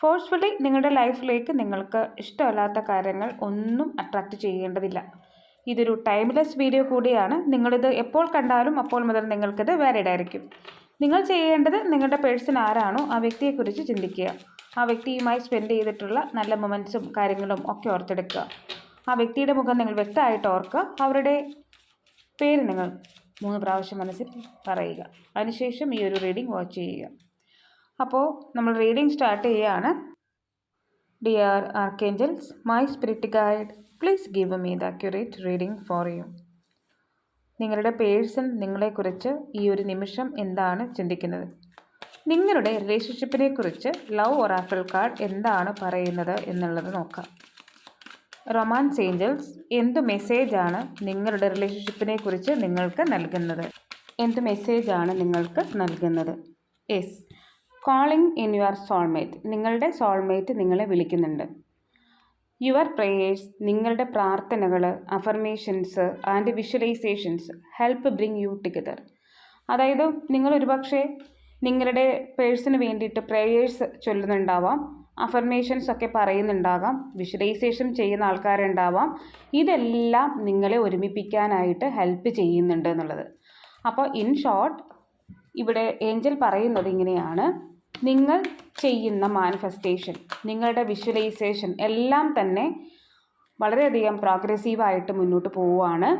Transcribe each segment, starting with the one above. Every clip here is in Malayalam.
ഫോഴ്സ്ഫുള്ളി നിങ്ങളുടെ ലൈഫിലേക്ക് നിങ്ങൾക്ക് ഇഷ്ടമല്ലാത്ത കാര്യങ്ങൾ ഒന്നും അട്രാക്റ്റ് ചെയ്യേണ്ടതില്ല. ഇതൊരു ടൈംലെസ് വീഡിയോ കൂടിയാണ്. നിങ്ങളിത് എപ്പോൾ കണ്ടാലും അപ്പോൾ മുതൽ നിങ്ങൾക്കിത് വാലിഡ് ആയിരിക്കും. നിങ്ങൾ ചെയ്യേണ്ടത് നിങ്ങളുടെ പേഴ്സൺ ആരാണോ ആ വ്യക്തിയെക്കുറിച്ച് ചിന്തിക്കുക. ആ വ്യക്തിയുമായി സ്പെൻഡ് ചെയ്തിട്ടുള്ള നല്ല മൊമെന്റ്സും കാര്യങ്ങളും ഒക്കെ ഓർത്തെടുക്കുക. ആ വ്യക്തിയുടെ മുഖം നിങ്ങൾ വ്യക്തമായിട്ട് ഓർക്കുക. അവരുടെ പേര് നിങ്ങൾ മൂന്ന് പ്രാവശ്യം മനസ്സിൽ പറയുക. അതിനുശേഷം ഈ ഒരു റീഡിംഗ് വാച്ച് ചെയ്യുക. അപ്പോൾ നമ്മൾ റീഡിംഗ് സ്റ്റാർട്ട് ചെയ്യുകയാണ് dear archangels my spirit guide please give me the accurate reading for you നിങ്ങളുടെ പേഴ്സൺ നിങ്ങളെക്കുറിച്ച് ഈ ഒരു നിമിഷം എന്താണ് ചിന്തിക്കുന്നത്? നിങ്ങളുടെ റിലേഷൻഷിപ്പിനെ കുറിച്ച് ലവ് ഒറാക്കിൾ കാർഡ് എന്താണ് പറയുന്നത് എന്നുള്ളത് നോക്കാം. റൊമാൻസ് ഏഞ്ചൽസ് എന്ത് മെസ്സേജാണ് നിങ്ങളുടെ റിലേഷൻഷിപ്പിനെ കുറിച്ച് നിങ്ങൾക്ക് നൽകുന്നത്? എന്ത് മെസ്സേജാണ് നിങ്ങൾക്ക് നൽകുന്നത്? Yes calling in your soulmate നിങ്ങളുടെ സോൾമേറ്റ് നിങ്ങളെ വിളിക്കുന്നുണ്ട്. യുവർ പ്രേയേഴ്സ് നിങ്ങളുടെ പ്രാർത്ഥനകൾ affirmations and visualisations help bring you together അതായത് നിങ്ങൾ ഒരുപക്ഷെ നിങ്ങളുടെ പേഴ്സിന് വേണ്ടിയിട്ട് പ്രേയേഴ്സ് ചൊല്ലുന്നുണ്ടാവാം അഫർമേഷൻസ് ഒക്കെ പറയുന്നുണ്ടാകാം വിഷ്വലൈസേഷൻ ചെയ്യുന്ന ആൾക്കാരുണ്ടാവാം. ഇതെല്ലാം നിങ്ങളെ ഒരുമിപ്പിക്കാനായിട്ട് ഹെൽപ്പ് ചെയ്യുന്നുണ്ട് എന്നുള്ളത്. അപ്പോൾ ഇൻ ഷോർട്ട് ഇവിടെ ഏഞ്ചൽ പറയുന്നത് ഇങ്ങനെയാണ്. നിങ്ങൾ ചെയ്യുന്ന മാനിഫെസ്റ്റേഷൻ നിങ്ങളുടെ വിഷ്വലൈസേഷൻ എല്ലാം തന്നെ വളരെയധികം പ്രോഗ്രസീവായിട്ട് മുന്നോട്ട് പോവുകയാണ്.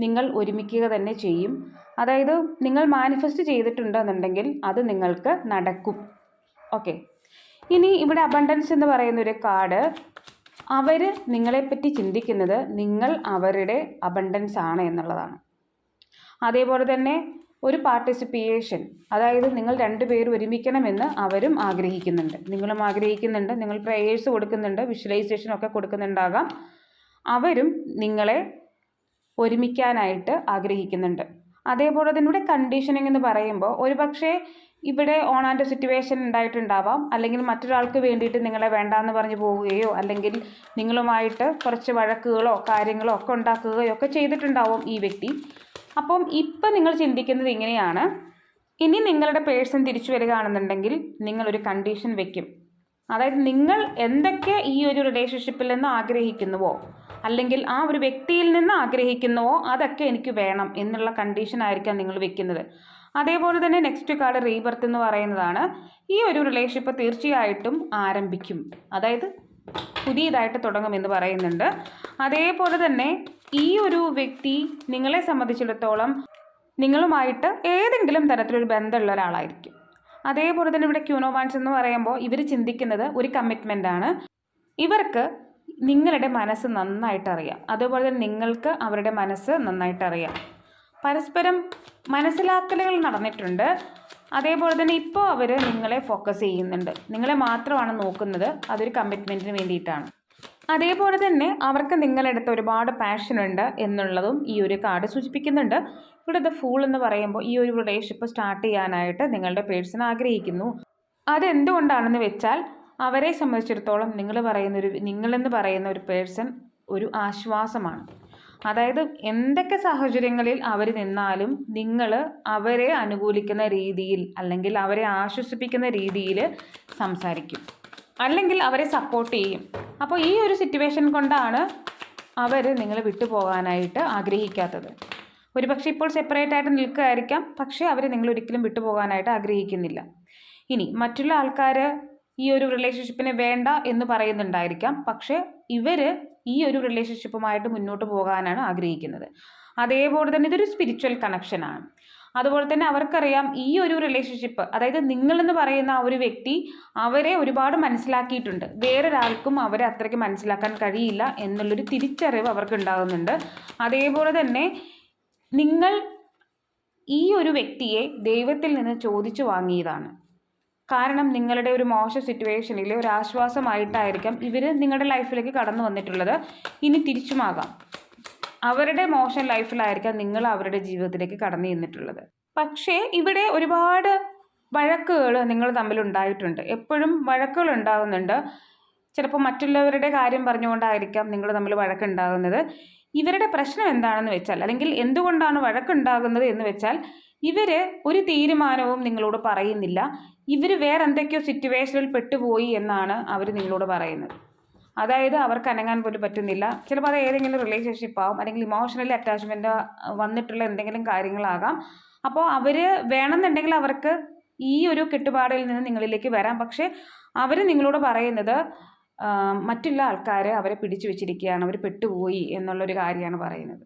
നിങ്ങൾ ഒരുമിക്കുക തന്നെ ചെയ്യും. അതായത് നിങ്ങൾ മാനിഫെസ്റ്റ് ചെയ്തിട്ടുണ്ടെന്നുണ്ടെങ്കിൽ അത് നിങ്ങൾക്ക് നടക്കും. ഓക്കെ ഇനി ഇവിടെ അബണ്ടൻസ് എന്ന് പറയുന്ന ഒരു കാർഡ് അവർ നിങ്ങളെപ്പറ്റി ചിന്തിക്കുന്നത് നിങ്ങൾ അവരുടെ അബണ്ടൻസ് ആണ് എന്നുള്ളതാണ്. അതേപോലെ തന്നെ ഒരു പാർട്ടിസിപ്പിയേഷൻ അതായത് നിങ്ങൾ രണ്ടുപേരും ഒരുമിക്കണമെന്ന് അവരും ആഗ്രഹിക്കുന്നുണ്ട്. നിങ്ങളും ആഗ്രഹിക്കുന്നുണ്ട് നിങ്ങൾ പ്രേയേഴ്സ് കൊടുക്കുന്നുണ്ട് വിഷ്വലൈസേഷൻ ഒക്കെ കൊടുക്കുന്നുണ്ടാകാം. അവരും നിങ്ങളെ ഒരുമിക്കാനായിട്ട് ആഗ്രഹിക്കുന്നുണ്ട്. അതേപോലെ തന്നെ ഇവിടെ കണ്ടീഷനിങ് എന്ന് പറയുമ്പോൾ ഒരുപക്ഷെ ഇവിടെ ഓൺ സിറ്റുവേഷൻ ഉണ്ടായിട്ടുണ്ടാവാം. അല്ലെങ്കിൽ മറ്റൊരാൾക്ക് വേണ്ടിയിട്ട് നിങ്ങളെ വേണ്ടാന്ന് പറഞ്ഞു പോവുകയോ അല്ലെങ്കിൽ നിങ്ങളുമായിട്ട് കുറച്ച് വഴക്കുകളോ കാര്യങ്ങളോ ഒക്കെ ഉണ്ടാക്കുകയോ ഒക്കെ ചെയ്തിട്ടുണ്ടാവും ഈ വ്യക്തി. അപ്പം ഇപ്പം നിങ്ങൾ ചിന്തിക്കുന്നത് ഇങ്ങനെയാണ്. ഇനി നിങ്ങളുടെ പേഴ്സൺ തിരിച്ചു വരികയാണെന്നുണ്ടെങ്കിൽ നിങ്ങളൊരു കണ്ടീഷൻ വെക്കും. അതായത് നിങ്ങൾ എന്തൊക്കെ ഈ ഒരു റിലേഷൻഷിപ്പിൽ നിന്ന് ആഗ്രഹിക്കുന്നുവോ അല്ലെങ്കിൽ ആ ഒരു വ്യക്തിയിൽ നിന്ന് ആഗ്രഹിക്കുന്നുവോ അതൊക്കെ എനിക്ക് വേണം എന്നുള്ള കണ്ടീഷൻ ആയിരിക്കാം നിങ്ങൾ വെക്കുന്നത്. അതേപോലെ തന്നെ നെക്സ്റ്റ് കാർഡ് റീബർത്ത് എന്ന് പറയുന്നതാണ്. ഈ ഒരു റിലേഷൻഷിപ്പ് തീർച്ചയായിട്ടും ആരംഭിക്കും. അതായത് പുതിയതായിട്ട് തുടങ്ങുമെന്ന് പറയുന്നുണ്ട്. അതേപോലെ തന്നെ ഈ ഒരു വ്യക്തി നിങ്ങളെ സംബന്ധിച്ചിടത്തോളം നിങ്ങളുമായിട്ട് ഏതെങ്കിലും തരത്തിലൊരു ബന്ധമുള്ള ഒരാളായിരിക്കും. അതേപോലെ തന്നെ ഇവിടെ ക്യൂനോവാൻസ് എന്ന് പറയുമ്പോൾ ഇവർ ചിന്തിക്കുന്നത് ഒരു കമ്മിറ്റ്മെന്റ് ആണ്. ഇവർക്ക് നിങ്ങളുടെ മനസ്സ് നന്നായിട്ട് അറിയാം. അതുപോലെ തന്നെ നിങ്ങൾക്ക് അവരുടെ മനസ്സ് നന്നായിട്ട് അറിയാം. പരസ്പരം മനസ്സിലാക്കലുകൾ നടന്നിട്ടുണ്ട്. അതേപോലെ തന്നെ ഇപ്പോൾ അവർ നിങ്ങളെ ഫോക്കസ് ചെയ്യുന്നുണ്ട്. നിങ്ങളെ മാത്രമാണ് നോക്കുന്നത്. അതൊരു കമ്മിറ്റ്മെന്റിന് വേണ്ടിയിട്ടാണ്. അതേപോലെ തന്നെ അവർക്ക് നിങ്ങളെടുത്ത് ഒരുപാട് പാഷനുണ്ട് എന്നുള്ളതും ഈ ഒരു കാർഡ് സൂചിപ്പിക്കുന്നുണ്ട്. ഇവിടെ ദ ഫൂൾ എന്ന് പറയുമ്പോൾ ഈ ഒരു റിലേഷൻഷിപ്പ് സ്റ്റാർട്ട് ചെയ്യാനായിട്ട് നിങ്ങളുടെ പേഴ്സൺ ആഗ്രഹിക്കുന്നു. അതെന്തുകൊണ്ടാണെന്ന് വെച്ചാൽ അവരെ സംബന്ധിച്ചിടത്തോളം നിങ്ങൾ പറയുന്ന ഒരു നിങ്ങളെന്ന് പറയുന്ന ഒരു പേഴ്സൺ ഒരു ആശ്വാസമാണ്. അതായത് എന്തൊക്കെ സാഹചര്യങ്ങളിൽ അവർ നിന്നാലും നിങ്ങൾ അവരെ അനുകൂലിക്കുന്ന രീതിയിൽ അല്ലെങ്കിൽ അവരെ ആശ്വസിപ്പിക്കുന്ന രീതിയിൽ സംസാരിക്കും. അല്ലെങ്കിൽ അവരെ സപ്പോർട്ട് ചെയ്യും. അപ്പോൾ ഈ ഒരു സിറ്റുവേഷൻ കൊണ്ടാണ് അവർ നിങ്ങളെ വിട്ടുപോകാനായിട്ട് ആഗ്രഹിക്കാത്തത്. ഒരുപക്ഷെ ഇപ്പോൾ സെപ്പറേറ്റ് ആയിട്ട് നിൽക്കുകയായിരിക്കാം പക്ഷേ അവർ നിങ്ങൾ ഒരിക്കലും വിട്ടുപോകാനായിട്ട് ആഗ്രഹിക്കുന്നില്ല. ഇനി മറ്റുള്ള ആൾക്കാർ ഈ ഒരു റിലേഷൻഷിപ്പിന് വേണ്ട എന്ന് പറയുന്നുണ്ടായിരിക്കാം. പക്ഷേ ഇവർ ഈ ഒരു റിലേഷൻഷിപ്പുമായിട്ട് മുന്നോട്ട് പോകാനാണ് ആഗ്രഹിക്കുന്നത്. അതേപോലെ തന്നെ ഇതൊരു സ്പിരിച്വൽ കണക്ഷനാണ് അതുപോലെ തന്നെ അവർക്കറിയാം ഈ ഒരു റിലേഷൻഷിപ്പ് അതായത് നിങ്ങളെന്ന് പറയുന്ന ഒരു വ്യക്തി അവരെ ഒരുപാട് മനസ്സിലാക്കിയിട്ടുണ്ട്. വേറൊരാൾക്കും അവരെ അത്രയ്ക്ക് മനസ്സിലാക്കാൻ കഴിയില്ല എന്നുള്ളൊരു തിരിച്ചറിവ് അവർക്ക് ഉണ്ടാകുന്നുണ്ട് അതേപോലെ തന്നെ നിങ്ങൾ ഈ ഒരു വ്യക്തിയെ ദൈവത്തിൽ നിന്ന് ചോദിച്ചു വാങ്ങിയതാണ്. കാരണം നിങ്ങളുടെ ഒരു മോശ സിറ്റുവേഷനിൽ ഒരു ആശ്വാസമായിട്ടായിരിക്കാം ഇവർ നിങ്ങളുടെ ലൈഫിലേക്ക് കടന്നു വന്നിട്ടുള്ളത്. ഇനി തിരിച്ചുമാകാം. അവരുടെ മോശം ലൈഫിലായിരിക്കാം നിങ്ങൾ അവരുടെ ജീവിതത്തിലേക്ക് കടന്നു ചെന്നിട്ടുള്ളത്. പക്ഷേ ഇവിടെ ഒരുപാട് വഴക്കുകൾ നിങ്ങൾ തമ്മിൽ ഉണ്ടായിട്ടുണ്ട്. എപ്പോഴും വഴക്കുകൾ ഉണ്ടാകുന്നുണ്ട് ചിലപ്പോൾ മറ്റുള്ളവരുടെ കാര്യം പറഞ്ഞുകൊണ്ടായിരിക്കാം നിങ്ങൾ തമ്മിൽ വഴക്കുണ്ടാകുന്നത്. ഇവരുടെ പ്രശ്നം എന്താണെന്ന് വെച്ചാൽ അല്ലെങ്കിൽ എന്തുകൊണ്ടാണ് വഴക്കുണ്ടാകുന്നത് എന്ന് വെച്ചാൽ ഇവർ ഒരു തീരുമാനവും നിങ്ങളോട് പറയുന്നില്ല. ഇവർ വേറെ എന്തൊക്കെയോ സിറ്റുവേഷനിൽ പെട്ടുപോയി എന്നാണ് അവർ നിങ്ങളോട് പറയുന്നത്. അതായത് അവർക്ക് അനങ്ങാൻ പോലും പറ്റുന്നില്ല. ചിലപ്പോൾ അത് ഏതെങ്കിലും റിലേഷൻഷിപ്പ് ആവും അല്ലെങ്കിൽ ഇമോഷണലി അറ്റാച്ച്മെന്റ് വന്നിട്ടുള്ള എന്തെങ്കിലും കാര്യങ്ങളാകാം. അപ്പോൾ അവർ വേണമെന്നുണ്ടെങ്കിൽ അവർക്ക് ഈ ഒരു കെട്ടുപാടിൽ നിന്ന് നിങ്ങളിലേക്ക് വരാം. പക്ഷേ അവർ നിങ്ങളോട് പറയുന്നത് മറ്റുള്ള ആൾക്കാർ അവരെ പിടിച്ചു വെച്ചിരിക്കുകയാണ് അവർ പെട്ടുപോയി എന്നുള്ളൊരു കാര്യമാണ് പറയുന്നത്.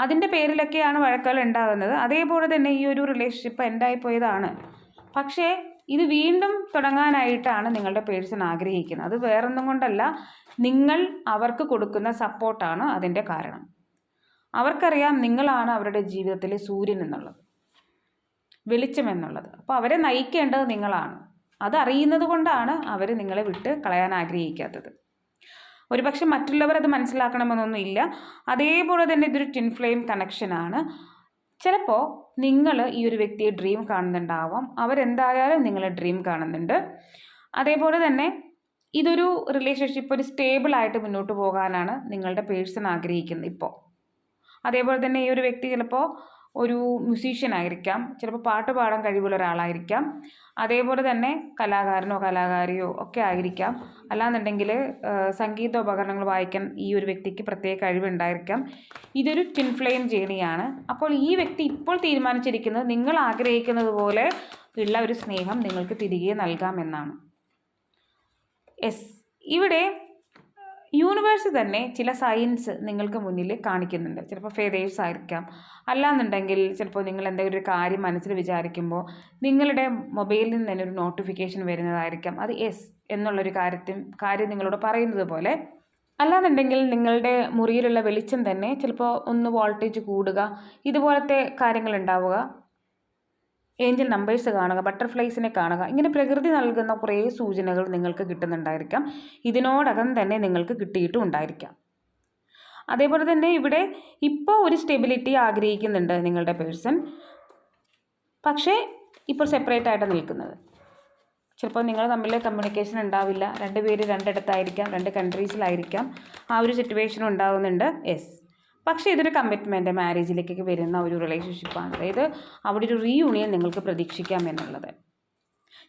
അതിന്റെ പേരിലൊക്കെയാണ് വഴക്കുകൾ ഉണ്ടാകുന്നത്. അതേപോലെ തന്നെ ഈ ഒരു റിലേഷൻഷിപ്പ് എൻഡായി പോയതാണ്. പക്ഷേ ഇത് വീണ്ടും തുടങ്ങാനായിട്ടാണ് നിങ്ങളുടെ പേഴ്സൺ ആഗ്രഹിക്കുന്നത്. അത് വേറൊന്നും കൊണ്ടല്ല നിങ്ങൾ അവർക്ക് കൊടുക്കുന്ന സപ്പോർട്ടാണ് അതിന്റെ കാരണം. അവർക്കറിയാം നിങ്ങളാണ് അവരുടെ ജീവിതത്തിലെ സൂര്യൻ എന്നുള്ളത് വെളിച്ചം എന്നുള്ളത്. അപ്പോൾ അവരെ നയിക്കേണ്ടത് നിങ്ങളാണ്. അതറിയുന്നത് കൊണ്ടാണ് അവർ നിങ്ങളെ വിട്ട് കളയാൻ ആഗ്രഹിക്കാത്തത്. ഒരുപക്ഷെ മറ്റുള്ളവർ അത് മനസ്സിലാക്കണമെന്നൊന്നുമില്ല. അതേപോലെ തന്നെ ഇതൊരു ടിൻ ഫ്ലെയിം കണക്ഷനാണ്. ചിലപ്പോൾ നിങ്ങൾ ഈ ഒരു വ്യക്തിയെ ഡ്രീം കാണുന്നുണ്ടാവാം. അവരെന്തായാലും നിങ്ങളെ ഡ്രീം കാണുന്നുണ്ട്. അതേപോലെ തന്നെ ഇതൊരു റിലേഷൻഷിപ്പ് ഒരു സ്റ്റേബിളായിട്ട് മുന്നോട്ട് പോകാനാണ് നിങ്ങളുടെ പേഴ്സൺ ആഗ്രഹിക്കുന്നത് ഇപ്പോൾ അതേപോലെ തന്നെ ഈ ഒരു വ്യക്തി ചിലപ്പോൾ ഒരു മ്യൂസീഷ്യൻ ആയിരിക്കാം. ചിലപ്പോൾ പാട്ട് പാടാൻ കഴിവുള്ള ഒരാളായിരിക്കാം. അതേപോലെ തന്നെ കലാകാരനോ കലാകാരിയോ ഒക്കെ ആയിരിക്കാം. അല്ലാന്നുണ്ടെങ്കിൽ സംഗീത ഉപകരണങ്ങൾ വായിക്കാൻ ഈ ഒരു വ്യക്തിക്ക് പ്രത്യേക കഴിവുണ്ടായിരിക്കാം. ഇതൊരു ടിൻ ഫ്ലെയിം ജേണിയാണ് അപ്പോൾ ഈ വ്യക്തി ഇപ്പോൾ തീരുമാനിച്ചിരിക്കുന്നത് നിങ്ങൾ ആഗ്രഹിക്കുന്നത് പോലെ ഉള്ള ഒരു സ്നേഹം നിങ്ങൾക്ക് തിരികെ നൽകാമെന്നാണ്. എസ് ഇവിടെ യൂണിവേഴ്സ് തന്നെ ചില സയൻസ് നിങ്ങൾക്ക് മുന്നിൽ കാണിക്കുന്നുണ്ട്. ചിലപ്പോൾ ഫെതേഴ്സ് ആയിരിക്കാം. അല്ലാന്നുണ്ടെങ്കിൽ ചിലപ്പോൾ നിങ്ങൾ എന്തെങ്കിലും ഒരു കാര്യം മനസ്സിൽ വിചാരിക്കുമ്പോൾ നിങ്ങളുടെ മൊബൈലിൽ നിന്ന് തന്നെ ഒരു നോട്ടിഫിക്കേഷൻ വരുന്നതായിരിക്കാം. അത് എസ് എന്നുള്ളൊരു കാര്യത്തിൽ കാര്യം നിങ്ങളോട് പറയുന്നത് പോലെ. അല്ലാന്നുണ്ടെങ്കിൽ നിങ്ങളുടെ മുറിയിലുള്ള വെളിച്ചം തന്നെ ചിലപ്പോൾ ഒന്ന് വോൾട്ടേജ് കൂടുക ഇതുപോലത്തെ കാര്യങ്ങൾ ഉണ്ടാവുക. ഏഞ്ചൽ നമ്പേഴ്സ് കാണുക ബട്ടർഫ്ലൈസിനെ കാണുക ഇങ്ങനെ പ്രകൃതി നൽകുന്ന കുറേ സൂചനകൾ നിങ്ങൾക്ക് കിട്ടുന്നുണ്ടായിരിക്കാം. ഇതിനോടകം തന്നെ നിങ്ങൾക്ക് കിട്ടിയിട്ടും ഉണ്ടായിരിക്കാം. അതേപോലെ തന്നെ ഇവിടെ ഇപ്പോൾ ഒരു സ്റ്റെബിലിറ്റി ആഗ്രഹിക്കുന്നുണ്ട് നിങ്ങളുടെ പേഴ്സൺ പക്ഷേ ഇപ്പോൾ സെപ്പറേറ്റ് ആയിട്ട് നിൽക്കുന്നത്. ചിലപ്പോൾ നിങ്ങൾ തമ്മിൽ കമ്മ്യൂണിക്കേഷൻ ഉണ്ടാവില്ല. രണ്ട് പേര് രണ്ടിടത്തായിരിക്കാം രണ്ട് കൺട്രീസിലായിരിക്കാം ആ ഒരു സിറ്റുവേഷൻ ഉണ്ടാകുന്നുണ്ട് യെസ് പക്ഷേ ഇതൊരു കമ്മിറ്റ്മെന്റ് മാരേജിലേക്കൊക്കെ വരുന്ന ഒരു റിലേഷൻഷിപ്പാണ് അതായത് അവിടെ ഒരു റീയൂണിയൻ നിങ്ങൾക്ക് പ്രതീക്ഷിക്കാം എന്നുള്ളത്.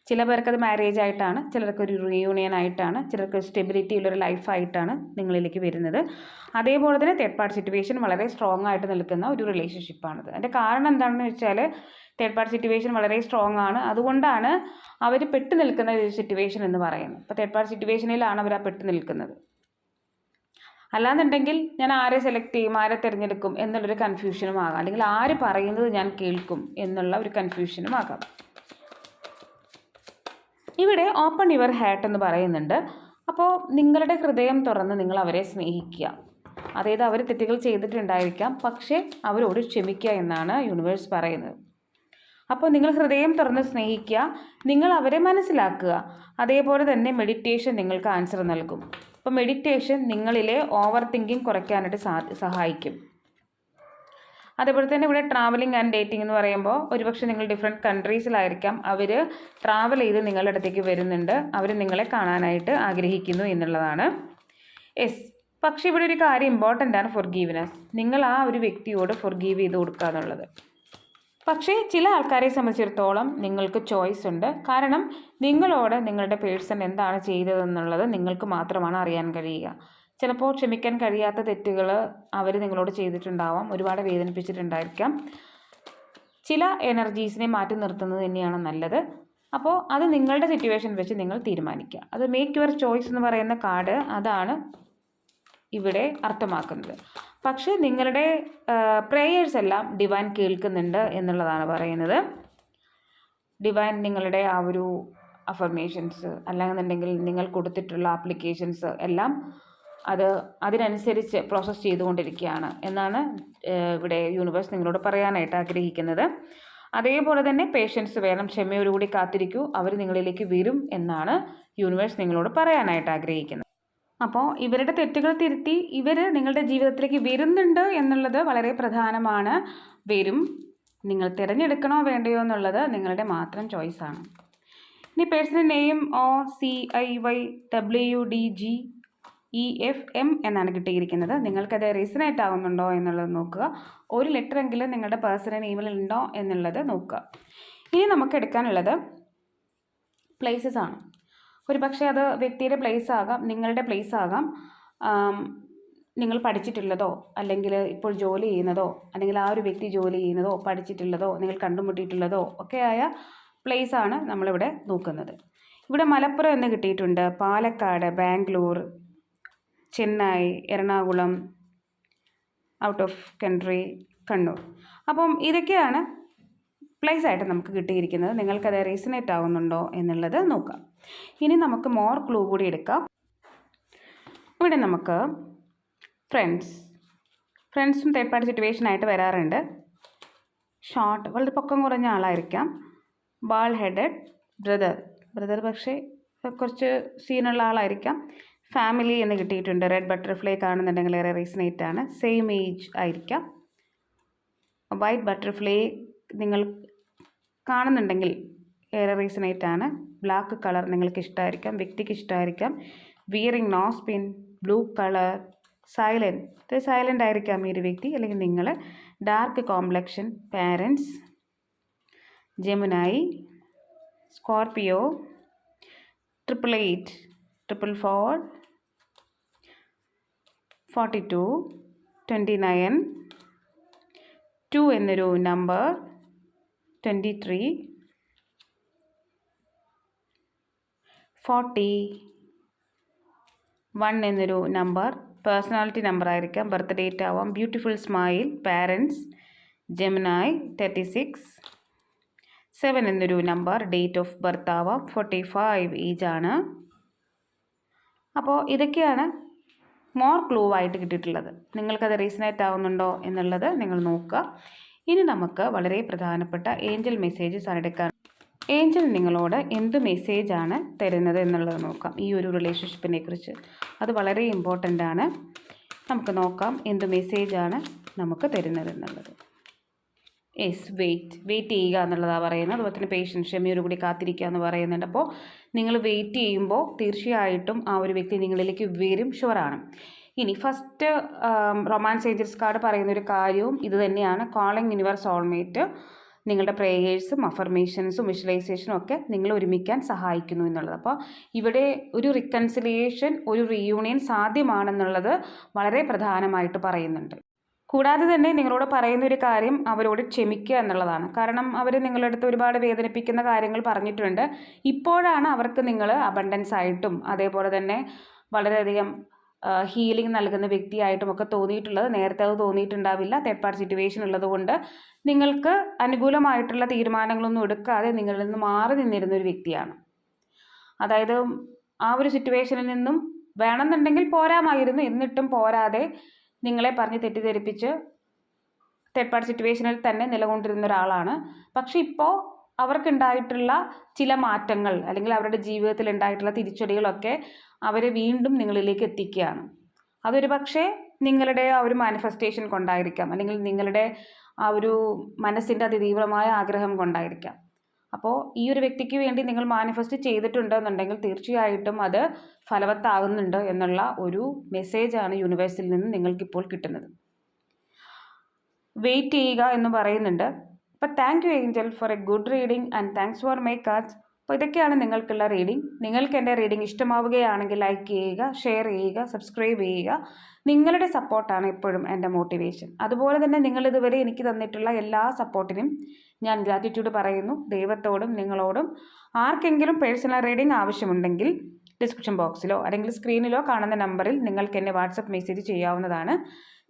ചില പേർക്കത് മാരേജ് ആയിട്ടാണ് ചിലർക്ക് ഒരു റീയൂണിയൻ ആയിട്ടാണ് ചിലർക്ക് സ്റ്റെബിലിറ്റി ഉള്ളൊരു ലൈഫായിട്ടാണ് നിങ്ങളിലേക്ക് വരുന്നത്. അതേപോലെ തന്നെ തേർഡ് പാർട്ടി സിറ്റുവേഷൻ വളരെ സ്ട്രോങ് ആയിട്ട് നിൽക്കുന്ന ഒരു റിലേഷൻഷിപ്പാണത് അതിന്റെ കാരണം എന്താണെന്ന് വെച്ചാൽ തേർഡ് പാർട്ടി സിറ്റുവേഷൻ വളരെ സ്ട്രോങ് ആണ്. അതുകൊണ്ടാണ് അവർ പെട്ട് നിൽക്കുന്ന ഒരു സിറ്റുവേഷൻ എന്ന് പറയുന്നത്. അപ്പോൾ തേർഡ് പാർട്ടി സിറ്റുവേഷനിലാണ് അവർ ആ പെട്ട് നിൽക്കുന്നത്. അല്ലാന്നുണ്ടെങ്കിൽ ഞാൻ ആരെ സെലക്ട് ചെയ്യും ആരെ തിരഞ്ഞെടുക്കും എന്നുള്ളൊരു കൺഫ്യൂഷനും ആകാം. അല്ലെങ്കിൽ ആര് പറയുന്നത് ഞാൻ കേൾക്കും എന്നുള്ള ഒരു കൺഫ്യൂഷനും ആകാം. ഇവിടെ ഓപ്പൺ യുവർ ഹാർട്ട് എന്ന് പറയുന്നുണ്ട്. അപ്പോൾ നിങ്ങളുടെ ഹൃദയം തുറന്ന് നിങ്ങൾ അവരെ സ്നേഹിക്കുക. അതായത് അവർ തെറ്റുകൾ ചെയ്തിട്ടുണ്ടായിരിക്കാം പക്ഷേ അവരോട് ക്ഷമിക്കുക എന്നാണ് യൂണിവേഴ്സ് പറയുന്നത്. അപ്പോൾ നിങ്ങൾ ഹൃദയം തുറന്ന് സ്നേഹിക്കുക നിങ്ങൾ അവരെ മനസ്സിലാക്കുക. അതേപോലെ തന്നെ മെഡിറ്റേഷൻ നിങ്ങൾക്ക് ആൻസർ നൽകും. അപ്പോൾ മെഡിറ്റേഷൻ നിങ്ങളിലെ ഓവർ തിങ്കിങ് കുറയ്ക്കാനായിട്ട് സഹായിക്കും. അതേപോലെ തന്നെ ഇവിടെ ട്രാവലിംഗ് ആൻഡ് ഡേറ്റിംഗ് എന്ന് പറയുമ്പോൾ ഒരുപക്ഷെ നിങ്ങൾ ഡിഫറെന്റ് കൺട്രീസിലായിരിക്കാം അവർ ട്രാവൽ ചെയ്ത് നിങ്ങളുടെ അടുത്തേക്ക് വരുന്നുണ്ട്. അവർ നിങ്ങളെ കാണാനായിട്ട് ആഗ്രഹിക്കുന്നു എന്നുള്ളതാണ്. യെസ് പക്ഷേ ഇവിടെ ഒരു കാര്യം ഇമ്പോർട്ടന്റ് ആണ് ഫോർ ഗീവിനസ് നിങ്ങൾ ആ ഒരു വ്യക്തിയോട് ഫോർ ഗീവ് ചെയ്ത് കൊടുക്കുക എന്നുള്ളത്. പക്ഷേ ചില ആൾക്കാരെ സംബന്ധിച്ചിടത്തോളം നിങ്ങൾക്ക് ചോയ്സ് ഉണ്ട്. കാരണം നിങ്ങളോട് നിങ്ങളുടെ പേഴ്സൺ എന്താണ് ചെയ്തതെന്നുള്ളത് നിങ്ങൾക്ക് മാത്രമാണ് അറിയാൻ കഴിയുക. ചിലപ്പോൾ ക്ഷമിക്കാൻ കഴിയാത്ത തെറ്റുകൾ അവർ നിങ്ങളോട് ചെയ്തിട്ടുണ്ടാവാം. ഒരുപാട് വേദനിപ്പിച്ചിട്ടുണ്ടായിരിക്കാം. ചില എനർജീസിനെ മാറ്റി നിർത്തുന്നത് തന്നെയാണ് നല്ലത്. അപ്പോൾ അത് നിങ്ങളുടെ സിറ്റുവേഷൻ വെച്ച് നിങ്ങൾ തീരുമാനിക്കുക. അത് മേക്ക് യുവർ ചോയ്സ് എന്ന് പറയുന്ന കാർഡ് അതാണ് ഇവിടെ അർത്ഥമാക്കുന്നത്. പക്ഷേ നിങ്ങളുടെ പ്രേയേഴ്സ് എല്ലാം ഡിവൈൻ കേൾക്കുന്നുണ്ട് എന്നുള്ളതാണ് പറയുന്നത്. ഡിവൈൻ നിങ്ങളുടെ ആ ഒരു അഫർമേഷൻസ് അല്ലാന്നുണ്ടെങ്കിൽ നിങ്ങൾ കൊടുത്തിട്ടുള്ള ആപ്ലിക്കേഷൻസ് എല്ലാം അത് അതിനനുസരിച്ച് പ്രോസസ്സ് ചെയ്തുകൊണ്ടിരിക്കുകയാണ് എന്നാണ് ഇവിടെ യൂണിവേഴ്സ് നിങ്ങളോട് പറയാനായിട്ട് ആഗ്രഹിക്കുന്നത്. അതേപോലെ തന്നെ പേഷ്യൻസ് വേണം ക്ഷമയോടുകൂടി കാത്തിരിക്കൂ അവർ നിങ്ങളിലേക്ക് വരും എന്നാണ് യൂണിവേഴ്സ് നിങ്ങളോട് പറയാനായിട്ട് ആഗ്രഹിക്കുന്നത്. അപ്പോൾ ഇവരുടെ തെറ്റുകൾ തിരുത്തി ഇവർ നിങ്ങളുടെ ജീവിതത്തിലേക്ക് വരുന്നുണ്ട് എന്നുള്ളത് വളരെ പ്രധാനമാണ്. വരും. നിങ്ങൾ തിരഞ്ഞെടുക്കണോ വേണ്ടയോ എന്നുള്ളത് നിങ്ങളുടെ മാത്രം ചോയ്സാണ് ഇനി personal name O C I Y W D G E F M എന്നാണ് കിട്ടിയിരിക്കുന്നത്. നിങ്ങൾക്കത് റീസണേറ്റ് ആവുന്നുണ്ടോ എന്നുള്ളത് നോക്കുക. ഒരു ലെറ്റർ എങ്കിലും നിങ്ങളുടെ പേഴ്സണൽ നെയിമിൽ ഉണ്ടോ എന്നുള്ളത് നോക്കുക. ഇനി നമുക്ക് എടുക്കാനുള്ളത് പ്ലേസസ് ആണ്. ഒരു പക്ഷേ അത് വ്യക്തിയുടെ പ്ലേസ് ആകാം നിങ്ങളുടെ പ്ലേസ് ആകാം. നിങ്ങൾ പഠിച്ചിട്ടുള്ളതോ അല്ലെങ്കിൽ ഇപ്പോൾ ജോലി ചെയ്യുന്നതോ അല്ലെങ്കിൽ ആ ഒരു വ്യക്തി ജോലി ചെയ്യുന്നതോ പഠിച്ചിട്ടുള്ളതോ നിങ്ങൾ കണ്ടുമുട്ടിയിട്ടുള്ളതോ ഒക്കെയായ പ്ലേസ് ആണ് നമ്മളിവിടെ നോക്കുന്നത്. ഇവിടെ മലപ്പുറം എന്ന് കിട്ടിയിട്ടുണ്ട്. Palakkad Bangalore Chennai Ernakulam out of country Kannur. അപ്പം ഇതൊക്കെയാണ് പ്ലേസ് ആയിട്ട് നമുക്ക് കിട്ടിയിരിക്കുന്നത് നിങ്ങൾക്കത് റീസണേറ്റ് ആവുന്നുണ്ടോ എന്നുള്ളത് നോക്കാം. ഇനി നമുക്ക് മോർ ക്ലൂ കൂടി എടുക്കാം. ഇവിടെ നമുക്ക് ഫ്രണ്ട്സ് ഫ്രണ്ട്സും തേർഡ് പാർട്ടി സിറ്റുവേഷൻ ആയിട്ട് വരാറുണ്ട്. ഷോർട്ട് വളരെ പൊക്കം കുറഞ്ഞ ആളായിരിക്കാം. ബാൾ ഹെഡഡ് ബ്രദർ ബ്രദർ പക്ഷേ കുറച്ച് സീനുള്ള ആളായിരിക്കാം. ഫാമിലി എന്ന് കിട്ടിയിട്ടുണ്ട്. റെഡ് ബട്ടർഫ്ലൈ കാണുന്നുണ്ടെങ്കിൽ ഏറെ റീസണേറ്റ് ആണ്. സെയിം ഏജ് ആയിരിക്കാം. വൈറ്റ് ബട്ടർഫ്ലൈ നിങ്ങൾ കാണുന്നുണ്ടെങ്കിൽ ഏറെ റീസണേറ്റ് ആണ്. ബ്ലാക്ക് കളർ നിങ്ങൾക്ക് ഇഷ്ടമായിരിക്കാം വ്യക്തിക്ക് ഇഷ്ടമായിരിക്കാം wearing nose pin blue colour silent silent ആയിരിക്കാം ഈ ഒരു വ്യക്തി. അല്ലെങ്കിൽ നിങ്ങൾ dark complexion parents Gemini Scorpio triple eight triple four forty two twenty nine two എന്നൊരു number twenty three forty one എന്നൊരു നമ്പർ. പേഴ്സണാലിറ്റി നമ്പർ ആയിരിക്കാം ബർത്ത് ഡേറ്റ് ആവാം. Beautiful smile parents Gemini thirty six. Seven എന്നൊരു നമ്പർ. ഡേറ്റ് ഓഫ് ബർത്ത് ആവാം. ഫോർട്ടി ഫൈവ് ആണ് അപ്പോൾ ഇതൊക്കെയാണ് മോർ ക്ലൂ ആയിട്ട് കിട്ടിയിട്ടുള്ളത്. നിങ്ങൾക്കത് റീസണേറ്റ് ആവുന്നുണ്ടോ എന്നുള്ളത് നിങ്ങൾ നോക്കുക. ഇനി നമുക്ക് വളരെ പ്രധാനപ്പെട്ട ഏഞ്ചൽ മെസ്സേജസ് ആണ് എടുക്കാൻ. ഏഞ്ചൽ നിങ്ങളോട് എന്ത് മെസ്സേജാണ് തരുന്നത് എന്നുള്ളത് നോക്കാം. ഈ ഒരു റിലേഷൻഷിപ്പിനെ കുറിച്ച്. അത് വളരെ ഇമ്പോർട്ടന്റ് ആണ്. നമുക്ക് നോക്കാം എന്ത് മെസ്സേജാണ് നമുക്ക് തരുന്നത് എന്നുള്ളത്. യെസ് വെയിറ്റ് വെയിറ്റ് ചെയ്യുക എന്നുള്ളതാണ് പറയുന്നത്. അതുപോലെ തന്നെ പേഷ്യൻ ക്ഷമയോടുകൂടി കാത്തിരിക്കുക എന്ന് പറയുന്നുണ്ട്. അപ്പോൾ നിങ്ങൾ വെയിറ്റ് ചെയ്യുമ്പോൾ തീർച്ചയായിട്ടും ആ ഒരു വ്യക്തി നിങ്ങളിലേക്ക് വരും. ഷുവറാണ് ഇനി ഫസ്റ്റ് റൊമാൻസ് ഏഞ്ചൽസ് കാർഡ് പറയുന്ന ഒരു കാര്യവും ഇത് തന്നെയാണ്. കോളിംഗ് യൂണിവേഴ്സ് സോൾമേറ്റ് നിങ്ങളുടെ പ്രേയേഴ്സും അഫർമേഷൻസും വിഷ്വലൈസേഷനും ഒക്കെ നിങ്ങൾ ഒരുമിക്കാൻ സഹായിക്കുന്നു എന്നുള്ളത്. അപ്പോൾ ഇവിടെ ഒരു റിക്കൺസിലിയേഷൻ ഒരു റീയൂണിയൻ സാധ്യമാണെന്നുള്ളത് വളരെ പ്രധാനമായിട്ട് പറയുന്നുണ്ട്. കൂടാതെ തന്നെ നിങ്ങളോട് പറയുന്ന ഒരു കാര്യം അവരോട് ക്ഷമിക്കുക എന്നുള്ളതാണ്. കാരണം അവർ നിങ്ങളുടെ അടുത്ത് ഒരുപാട് വേദനിപ്പിക്കുന്ന കാര്യങ്ങൾ പറഞ്ഞിട്ടുണ്ട്. ഇപ്പോഴാണ് അവർക്ക് നിങ്ങൾ അബണ്ടൻസ് ആയിട്ടും അതേപോലെ തന്നെ വളരെയധികം ഹീലിംഗ് നൽകുന്ന വ്യക്തിയായിട്ടും ഒക്കെ തോന്നിയിട്ടുള്ളത്. നേരത്തെ അത് തോന്നിയിട്ടുണ്ടാവില്ല. തേർഡ് പാർട്ടി സിറ്റുവേഷൻ ഉള്ളതുകൊണ്ട് നിങ്ങൾക്ക് അനുകൂലമായിട്ടുള്ള തീരുമാനങ്ങളൊന്നും എടുക്കാതെ നിങ്ങളിൽ നിന്ന് മാറി നിന്നിരുന്ന ഒരു വ്യക്തിയാണ്. അതായത് ആ ഒരു സിറ്റുവേഷനിൽ നിന്നും വേണമെന്നുണ്ടെങ്കിൽ പോരാമായിരുന്നു. എന്നിട്ടും പോരാതെ നിങ്ങളെ പറഞ്ഞ് തെറ്റിദ്ധരിപ്പിച്ച് തേർഡ് പാർട്ടി സിറ്റുവേഷനിൽ തന്നെ നിലകൊണ്ടിരുന്ന ഒരാളാണ്. പക്ഷെ ഇപ്പോൾ അവർക്കുണ്ടായിട്ടുള്ള ചില മാറ്റങ്ങൾ അല്ലെങ്കിൽ അവരുടെ ജീവിതത്തിൽ ഉണ്ടായിട്ടുള്ള തിരിച്ചടികളൊക്കെ അവരെ വീണ്ടും നിങ്ങളിലേക്ക് എത്തിക്കുകയാണ്. അതൊരു പക്ഷേ നിങ്ങളുടെ ആ ഒരു മാനിഫെസ്റ്റേഷൻ കൊണ്ടായിരിക്കാം. അല്ലെങ്കിൽ നിങ്ങളുടെ ആ ഒരു മനസ്സിന്റെ അതിതീവ്രമായ ആഗ്രഹം കൊണ്ടായിരിക്കാം. അപ്പോൾ ഈ ഒരു വ്യക്തിക്ക് വേണ്ടി നിങ്ങൾ മാനിഫെസ്റ്റ് ചെയ്തിട്ടുണ്ടെന്നുണ്ടെങ്കിൽ തീർച്ചയായിട്ടും അത് ഫലവത്താകുന്നുണ്ട് എന്നുള്ള ഒരു മെസ്സേജാണ് യൂണിവേഴ്സിൽ നിന്ന് നിങ്ങൾക്കിപ്പോൾ കിട്ടുന്നത്. വെയിറ്റ് ചെയ്യുക എന്ന് പറയുന്നുണ്ട്. അപ്പോൾ thank you angel for a good reading and thanks for my cards അപ്പോൾ ഇതൊക്കെയാണ് നിങ്ങൾക്കുള്ള റീഡിംഗ് നിങ്ങൾക്ക് എന്റെ റീഡിംഗ് ഇഷ്ടമാവുകയാണെങ്കിൽ ലൈക്ക് ചെയ്യുക ഷെയർ ചെയ്യുക സബ്സ്ക്രൈബ് ചെയ്യുക. നിങ്ങളുടെ സപ്പോർട്ടാണ് എപ്പോഴും എന്റെ മോട്ടിവേഷൻ അതുപോലെ തന്നെ നിങ്ങളിതുവരെ എനിക്ക് തന്നിട്ടുള്ള എല്ലാ സപ്പോർട്ടിനും ഞാൻ ഗ്രാറ്റിറ്റ്യൂഡ് പറയുന്നു. ദൈവത്തോടും നിങ്ങളോടും. ആർക്കെങ്കിലും പേഴ്സണൽ റീഡിംഗ് ആവശ്യമുണ്ടെങ്കിൽ ഡിസ്ക്രിപ്ഷൻ ബോക്സിലോ അല്ലെങ്കിൽ സ്ക്രീനിലോ കാണുന്ന നമ്പറിൽ നിങ്ങൾക്ക് എന്നെ വാട്സപ്പ് മെസ്സേജ് ചെയ്യാവുന്നതാണ്.